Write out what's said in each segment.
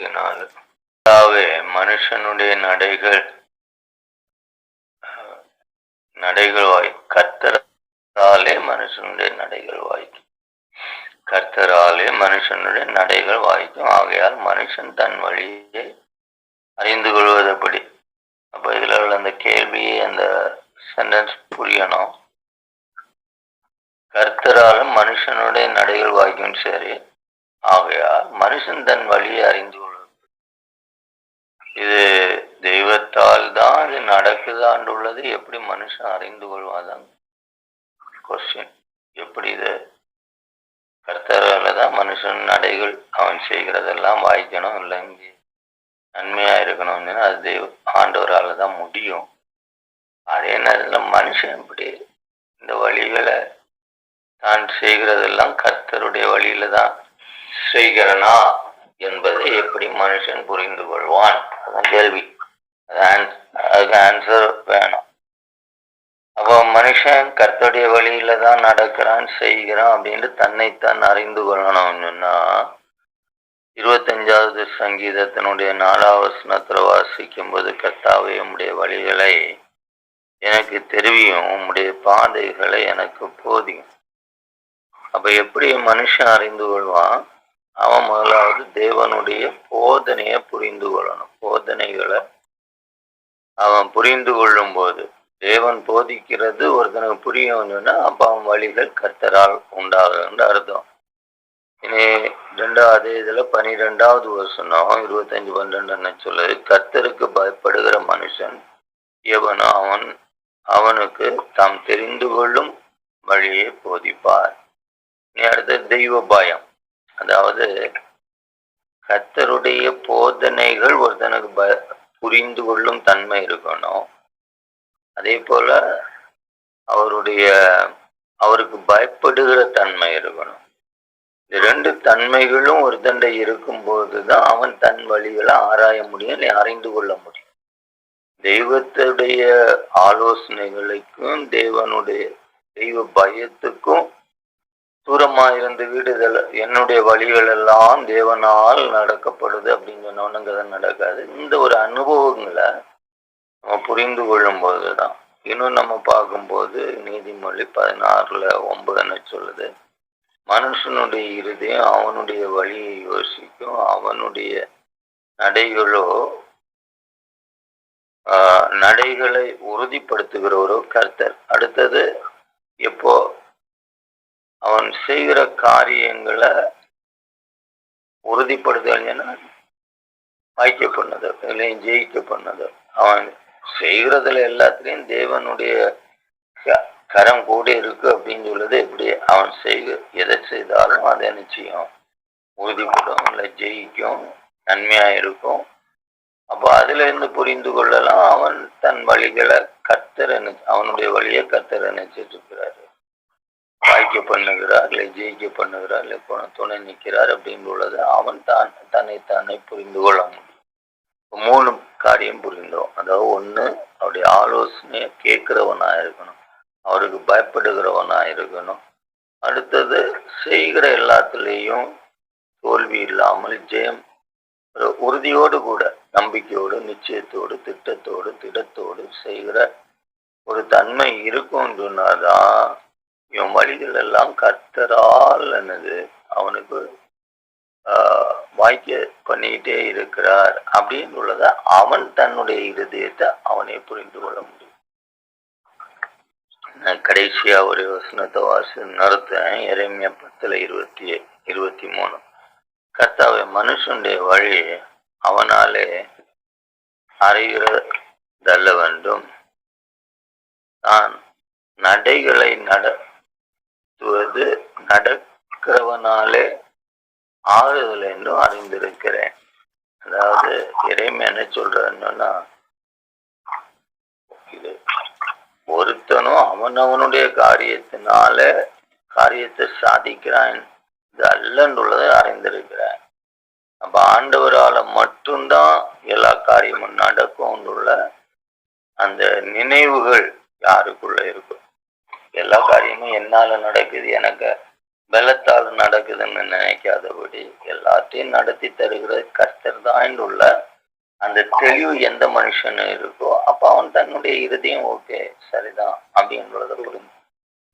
இருபத்தி நாலு மனுஷனுடைய நடைகள் நடைகள் வாய் கர்த்தராலே மனுஷனுடைய நடைகள் வாய்க்கும். கர்த்தராலே மனுஷனுடைய நடைகள் வாய்க்கும். ஆகையால் மனுஷன் தன் வழியை அறிந்து கொள்வதப்படி. அப்ப இதுல உள்ள அந்த கேள்வி அந்த சென்டென்ஸ் புரியணும். கர்த்தராலும் மனுஷனுடைய நடைகள் வாய்க்கும் சரி. ஆகையால் மனுஷன் தன் வழியை அறிந்து இது தெய்வத்தால் தான் இது நடக்குதான்னு உள்ளது எப்படி மனுஷன் அறிந்து கொள்வாதான்? கொஸ்டின் எப்படி இது? கர்த்தரால தான் மனுஷன் நடைகள் அவன் செய்கிறதெல்லாம் வாய்க்கணும் இல்லை இங்கே நன்மையாக இருக்கணும்னு அது தெய்வ ஆண்டவரால் தான் முடியும். அதே நேரத்தில் மனுஷன் இப்படி இந்த வழிகளை தான் செய்கிறதெல்லாம் கர்த்தருடைய வழியில தான் செய்கிறனா? என்பதை எப்படி மனுஷன் புரிந்து கொள்வான்? அதான் கேள்வி. அதுக்கு ஆன்சர் வேணும். அப்போ மனுஷன் கர்த்தருடைய வழியில தான் நடக்கிறான் செய்கிறான் அப்படின்ட்டு தன்னைத்தான் அறிந்து கொள்ளணும்னு சொன்னா இருபத்தஞ்சாவது சங்கீதத்தினுடைய நாலாவசனத்தில் வாசிக்கும் போது கர்த்தாவே உம்முடைய வழிகளை எனக்கு தெரிவியும் உம்முடைய பாதைகளை எனக்கு போதியும். அப்ப எப்படி மனுஷன் அறிந்து கொள்வான்? அவன் முதலாவது தேவனுடைய போதனையை புரிந்து கொள்ளணும். போதனைகளை அவன் புரிந்து கொள்ளும் போது தேவன் போதிக்கிறது ஒருத்தனுக்கு புரியணும்னா அப்ப அவன் வழிகள் கர்த்தரால் உண்டாகுன்ற அர்த்தம். இனி ரெண்டாவது இதுல பனிரெண்டாவது வருஷம் இருபத்தஞ்சு பன்னெண்டு சொல்லுது? கர்த்தருக்கு பயப்படுகிற மனுஷன் எவனோ அவன் அவனுக்கு தாம் தெரிந்து கொள்ளும் வழியை போதிப்பார். நீ அடுத்து தெய்வ பயம். அதாவது கத்தருடைய போதனைகள் ஒருத்தனுக்கு ப புரிந்து கொள்ளும் தன்மை இருக்கணும். அதே போல அவருடைய அவருக்கு பயப்படுகிற தன்மை இருக்கணும். இந்த ரெண்டு தன்மைகளும் ஒருத்தண்ட இருக்கும்போது தான் அவன் தன் வழிகளை ஆராய முடியும் இல்லை அறிந்து கொள்ள முடியும். தெய்வத்துடைய ஆலோசனைகளுக்கும் தேவனுடைய தெய்வ பயத்துக்கும் தூரமாக இருந்து விடுதல் என்னுடைய வழிகள் எல்லாம் தேவனால் நடக்கப்படுது அப்படின்னு சொன்னோன்னுங்க அது நடக்காது. இந்த ஒரு அனுபவங்களை நம்ம புரிந்து கொள்ளும்போது தான் இன்னும் நம்ம பார்க்கும்போது நீதிமொழி பதினாறுல ஒன்பதுன்னு சொல்லுது? மனுஷனுடைய இருதயம் அவனுடைய வழியை யோசிக்கும். அவனுடைய நடைகளோ நடைகளை உறுதிப்படுத்துகிறவரோ கருத்தர் கர்த்தர். அடுத்தது எப்போ அவன் செய்கிற காரியங்களை உறுதிப்படுத்தலைன்னா வாய்க்க பண்ணது இல்லையும் ஜெயிக்க பண்ணது அவன் செய்கிறதுல எல்லாத்துலேயும் தேவனுடைய க- கரம் கூட இருக்கு அப்படின்னு சொல்லுது எப்படி? அவன் செய்க எதை செய்தாலும் அதை நிச்சயம் உறுதிப்படும் இல்லை ஜெயிக்கும் நன்மையா இருக்கும். அப்போ அதுல இருந்து புரிந்து கொள்ளலாம் அவன் தன் வழிகளை கர்த்தர் நினை- அவனுடைய வழியை கர்த்தர் நினைச்சிட்டு இருக்கிறாரு. வாய்க்க பண்ணுகிறார் இல்லை ஜெயிக்க பண்ணுகிறார் இல்லை துணை நிற்கிறார் அப்படின்னு உள்ளது அவன் தான் தன்னை புரிந்து கொள்ள முடியும். மூணு காரியம் புரிந்தோம். அதாவது ஒண்ணு அவருடைய ஆலோசனையை கேட்கிறவனாக இருக்கணும். அவருக்கு பயப்படுகிறவனாக இருக்கணும். அடுத்தது செய்கிற எல்லாத்துலேயும் தோல்வி இல்லாமல் ஜெயம். ஒரு உறுதியோடு கூட நம்பிக்கையோடு நிச்சயத்தோடு திட்டத்தோடு திடத்தோடு செய்கிற ஒரு தன்மை இருக்கும் சொன்னாதான் இவன் வழிகள் எல்லாம் கத்தரால் என்னது? அவனுக்கு ஆஹ், வாய்க்க பண்ணிக்கிட்டே இருக்கிறார் அப்படின்னு உள்ளத அவன் தன்னுடைய இருதயத்தை அவனே புரிந்து கொள்ள முடியும். நான் கடைசியா ஒரு வசனத்தை வாசி நடத்தேன் இறைமைய பத்துல இருபத்தி இருபத்தி மூணு. கர்த்தாவை மனுஷனுடைய வழி அவனாலே அறிகிறதல்ல வேண்டும். தான் நடைகளை நட நடத்துவது நடக்கிறவனாலே ஆறுதல் என்றும் அறிந்திருக்கிறேன். அதாவது இறைமை என்ன சொல்றன்னா இது ஒருத்தனும் அவனவனுடைய காரியத்தினால காரியத்தை சாதிக்கிறான். இது அல்லன்றுள்ளதை அறிந்திருக்கிறேன். அப்ப ஆண்டவரால மட்டும்தான் எல்லா காரியமும் நடக்கும்னுள்ள அந்த நினைவுகள் யாருக்குள்ள இருக்கும்? எல்லா காரியமும் என்னால நடக்குது. எனக்கு பலத்தால் நடக்குதுன்னு நினைக்காதபடி எல்லாத்தையும் நடத்தி தருகிற கர்த்தர் தான் உள்ள அந்த தெளிவு எந்த மனுஷனு இருக்கோ அப்ப அவன் தன்னுடைய இறுதியும் ஓகே சரிதான் அப்படின்றத புரிஞ்சு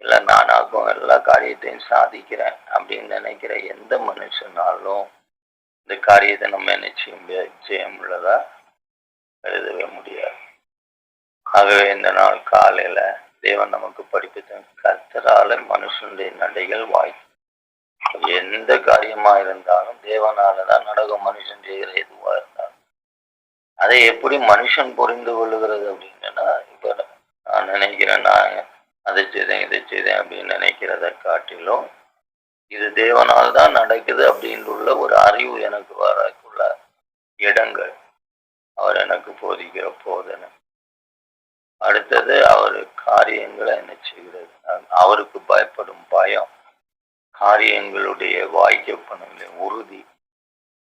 இல்ல நானாகும் எல்லா காரியத்தையும் சாதிக்கிறேன் அப்படின்னு நினைக்கிற எந்த மனுஷனாலும் இந்த காரியத்தை நம்ம என்ன செய்ய முடியாது? எழுதவே முடியாது. ஆகவே இந்த நாள் காலையில தேவன் நமக்கு படிப்பித்த கர்த்தரால மனுஷனுடைய நடைகள் வாய். எந்த காரியமா இருந்தாலும் தேவனாலதான் நடக்கும் மனுஷன் செய்கிற எதுவா இருந்தாலும். அதை எப்படி மனுஷன் புரிந்து கொள்ளுகிறது அப்படின்னா இப்ப நான் நினைக்கிறேன் நான் அதை செய்தேன் இதை செய்தேன் அப்படின்னு நினைக்கிறத காட்டிலும் இது தேவனால் தான் நடக்குது அப்படின்றுள்ள ஒரு அறிவு எனக்கு வரக்குள்ள இடங்கள் அவர் எனக்கு போதிக்கிற போதனை. அடுத்தது அவர் காரியங்களை என்ன செய்கிறது? அவருக்கு பயப்படும் பயம் காரியங்களுடைய வாய்க்கப்பணங்களை உறுதி.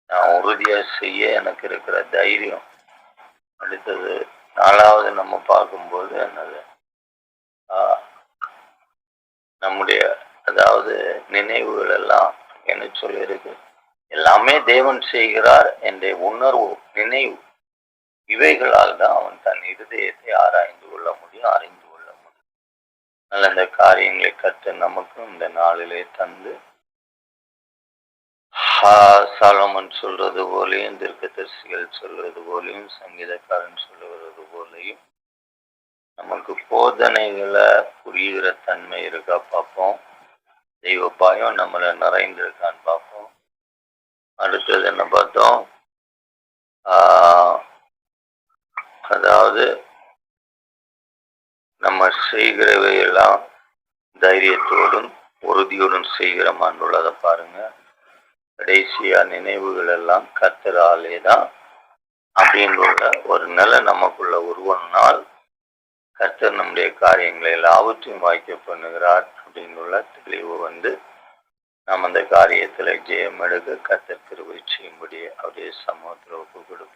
நான் உறுதியா செய்ய எனக்கு இருக்கிற தைரியம். அடுத்தது நாலாவது நம்ம பார்க்கும்போது என்னது? ஆஹ், நம்முடைய அதாவது நினைவுகள் எல்லாம் என்ன சொல்லியிருக்கு? எல்லாமே தேவன் செய்கிறார் என்ற உணர்வு நினைவு. இவைகளால் தான் அவன் தன் இருதயத்தை ஆராய்ந்து கொள்ள முடியும் அறிந்து கொள்ள முடியும். அதனால் இந்த காரியங்களை கற்று நமக்கும் இந்த நாளிலே தந்து ஹா, சாலமன் சொல்றது போலையும் தீர்க்கதரிசிகள் சொல்றது போலையும் சங்கீதக்காரன் சொல்லுவது போலையும் நமக்கு போதனைகளை புரிகிற தன்மை இருக்கா பார்ப்போம். தெய்வ பாயம் நம்மளை நிறைந்திருக்கான்னு பார்ப்போம். அடுத்தது என்ன பார்த்தோம்? ஆஹ், அதாவது நம்ம செய்கிறவை எல்லாம் தைரியத்தோடும் உறுதியோடும் செய்கிறோமான்னுள்ளதை பாருங்க. கடைசியா நினைவுகள் எல்லாம் கத்தராலே தான் அப்படின்ற ஒரு நிலை நமக்குள்ள உருவனால் கர்த்தர் நம்முடைய காரியங்களை எல்லாவற்றையும் வாய்க்க பண்ணுகிறார் அப்படின்னுள்ள தெளிவு வந்து நாம் அந்த காரியத்துல ஜெயம் எடுக்க கர்த்தர் கிருபை செய்யும்படி அவருடைய சமூகத்தில் ஒப்பு கொடுப்போம்.